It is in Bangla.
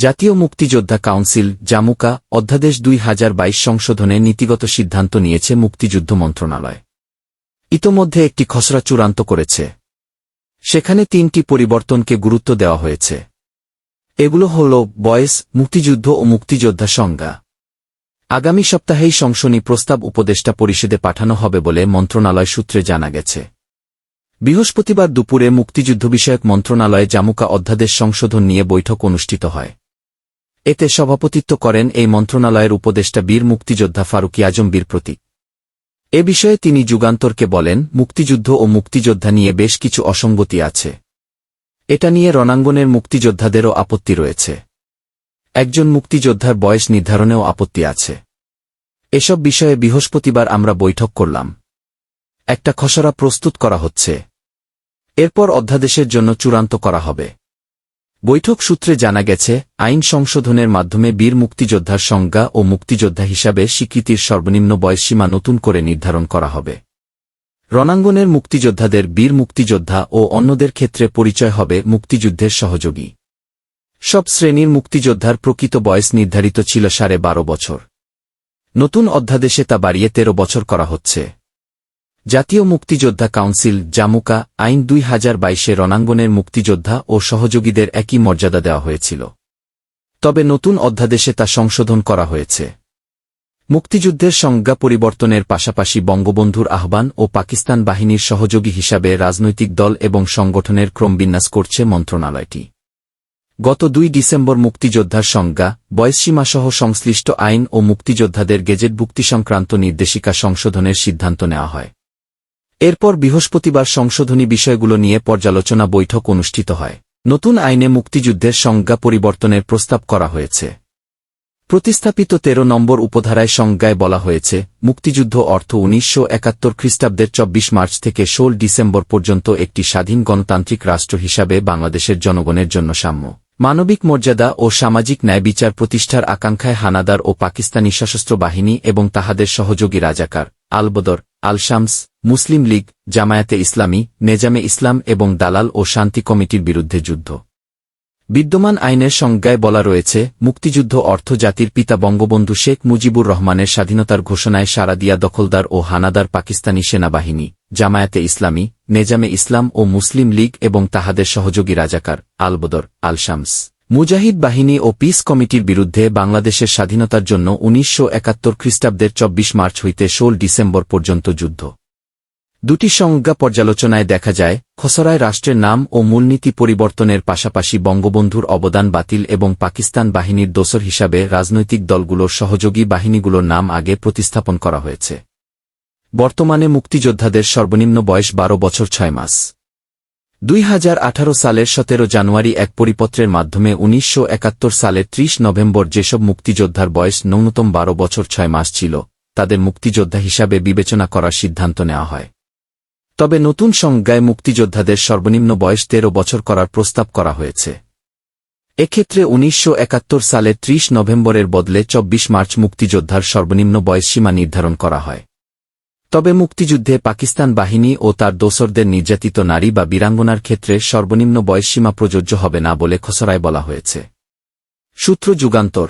জাতীয় মুক্তিযোদ্ধা কাউন্সিল, জামুকা, অধ্যাদেশ দুই হাজার বাইশ সংশোধনে নীতিগত সিদ্ধান্ত নিয়েছে মুক্তিযুদ্ধ মন্ত্রণালয়। ইতোমধ্যে একটি খসড়া চূড়ান্ত করেছে। সেখানে তিনটি পরিবর্তনকে গুরুত্ব দেওয়া হয়েছে। এগুলো হল বয়েস, মুক্তিযুদ্ধ ও মুক্তিযোদ্ধা সংজ্ঞা। আগামী সপ্তাহেই সংশোধনী প্রস্তাব উপদেষ্টা পরিষদে পাঠানো হবে বলে মন্ত্রণালয় সূত্রে জানা গেছে। বৃহস্পতিবার দুপুরে মুক্তিযুদ্ধ বিষয়ক মন্ত্রণালয়ে জামুকা অধ্যাদেশ সংশোধন নিয়ে বৈঠক অনুষ্ঠিত হয়। এতে সভাপতিত্ব করেন এই মন্ত্রণালয়ের উপদেষ্টা বীর মুক্তিযোদ্ধা ফারুকি আজম বীর প্রতীক। এ বিষয়ে তিনি যুগান্তরকে বলেন, মুক্তিযুদ্ধ ও মুক্তিযোদ্ধা নিয়ে বেশ কিছু অসঙ্গতি আছে। এটা নিয়ে রণাঙ্গনের মুক্তিযোদ্ধাদেরও আপত্তি রয়েছে। একজন মুক্তিযোদ্ধার বয়স নির্ধারণেও আপত্তি আছে। এসব বিষয়ে বৃহস্পতিবার আমরা বৈঠক করলাম। একটা খসড়া প্রস্তুত করা হচ্ছে। এরপর অধ্যাদেশের জন্য চূড়ান্ত করা হবে। বৈঠক সূত্রে জানা গেছে, আইন সংশোধনের মাধ্যমে বীর মুক্তিযোদ্ধার সংজ্ঞা ও মুক্তিযোদ্ধা হিসাবে স্বীকৃতির সর্বনিম্ন বয়সসীমা নতুন করে নির্ধারণ করা হবে। রণাঙ্গনের মুক্তিযোদ্ধাদের বীর মুক্তিযোদ্ধা ও অন্যদের ক্ষেত্রে পরিচয় হবে মুক্তিযুদ্ধের সহযোগী। সব শ্রেণির মুক্তিযোদ্ধার প্রকৃত বয়স নির্ধারিত ছিল সাড়ে বারো বছর। নতুন অধ্যাদেশে তা বাড়িয়ে তেরো বছর করা হচ্ছে। জাতীয় মুক্তিযোদ্ধা কাউন্সিল, জামুকা, আইন দুই হাজার বাইশে রণাঙ্গনের মুক্তিযোদ্ধা ও সহযোগীদের একই মর্যাদা দেওয়া হয়েছিল। তবে নতুন অধ্যাদেশে তা সংশোধন করা হয়েছে। মুক্তিযুদ্ধের সংজ্ঞা পরিবর্তনের পাশাপাশি বঙ্গবন্ধুর আহ্বান ও পাকিস্তান বাহিনীর সহযোগী হিসাবে রাজনৈতিক দল এবং সংগঠনের ক্রমবিন্যাস করছে মন্ত্রণালয়টি। গত দুই ডিসেম্বর মুক্তিযোদ্ধার সংজ্ঞা, বয়সসীমাসহ সংশ্লিষ্ট আইন ও মুক্তিযোদ্ধাদের গেজেট গেজেটভুক্তি সংক্রান্ত নির্দেশিকা সংশোধনের সিদ্ধান্ত নেওয়া হয়। এরপর বৃহস্পতিবার সংশোধনী বিষয়গুলো নিয়ে পর্যালোচনা বৈঠক অনুষ্ঠিত হয়। নতুন আইনে মুক্তিযুদ্ধের সংজ্ঞা পরিবর্তনের প্রস্তাব করা হয়েছে। প্রতিস্থাপিত তেরো নম্বর উপধারায় সংজ্ঞায় বলা হয়েছে, মুক্তিযুদ্ধ অর্থ উনিশশো একাত্তর খ্রিস্টাব্দের চব্বিশ মার্চ থেকে ষোল ডিসেম্বর পর্যন্ত একটি স্বাধীন গণতান্ত্রিক রাষ্ট্র হিসাবে বাংলাদেশের জনগণের জন্য সাম্য। মানবিক মর্যাদা ও সামাজিক ন্যায় বিচার প্রতিষ্ঠার আকাঙ্ক্ষায় হানাদার ও পাকিস্তানি সশস্ত্র বাহিনী এবং তাহাদের সহযোগী রাজাকার, আলবদর আলশামস, মুসলিম লীগ, জামায়াতে ইসলামী, নেজামে ইসলাম এবং দালাল ও শান্তি কমিটির বিরুদ্ধে যুদ্ধ। বিদ্যমান আইনের সংজ্ঞায় বলা রয়েছে, মুক্তিযুদ্ধ অর্থ জাতির পিতা বঙ্গবন্ধু শেখ মুজিবুর রহমানের স্বাধীনতার ঘোষণায় সারা দিয়া দখলদার ও হানাদার পাকিস্তানি সেনাবাহিনী, জামায়াতে ইসলামী, নেজামে ইসলাম ও মুসলিম লীগ এবং তাহাদের সহযোগী রাজাকার, আলবদর, আলশামস। মুজাহিদ বাহিনী ও পিস কমিটির বিরুদ্ধে বাংলাদেশের স্বাধীনতার জন্য উনিশশো একাত্তর খ্রিস্টাব্দের চব্বিশ মার্চ হইতে ষোল ডিসেম্বর পর্যন্ত যুদ্ধ। দুটি সংজ্ঞা পর্যালোচনায় দেখা যায় খসরায় রাষ্ট্রের নাম ও মূলনীতি পরিবর্তনের পাশাপাশি বঙ্গবন্ধুর অবদান বাতিল এবং পাকিস্তান বাহিনীর দোসর হিসাবে রাজনৈতিক দলগুলোর সহযোগী বাহিনীগুলোর নাম আগে প্রতিস্থাপন করা হয়েছে। বর্তমানে মুক্তিযোদ্ধাদের সর্বনিম্ন বয়স বারো বছর ছয় মাস। দুই হাজার আঠারো সালের সতেরো জানুয়ারি এক পরিপত্রের মাধ্যমে উনিশশো একাত্তর সালের ত্রিশ নভেম্বর যেসব মুক্তিযোদ্ধার বয়স ন্যূনতম বারো বছর ছয় মাস ছিল, তাদের মুক্তিযোদ্ধা হিসাবে বিবেচনা করার সিদ্ধান্ত নেওয়া হয়। তবে নতুন সংজ্ঞায় মুক্তিযোদ্ধাদের সর্বনিম্ন বয়স তেরো বছর করার প্রস্তাব করা হয়েছে। এক্ষেত্রে উনিশশো একাত্তর সালের ত্রিশ নভেম্বরের বদলে চব্বিশ মার্চ মুক্তিযোদ্ধার সর্বনিম্ন বয়সসীমা নির্ধারণ করা হয়। তবে মুক্তিযুদ্ধে পাকিস্তান বাহিনী ও তার দোসরদের নির্যাতিত নারী বা বীরাঙ্গনার ক্ষেত্রে সর্বনিম্ন বয়সসীমা প্রযোজ্য হবে না বলে খসড়ায় বলা হয়েছে। সূত্র যুগান্তর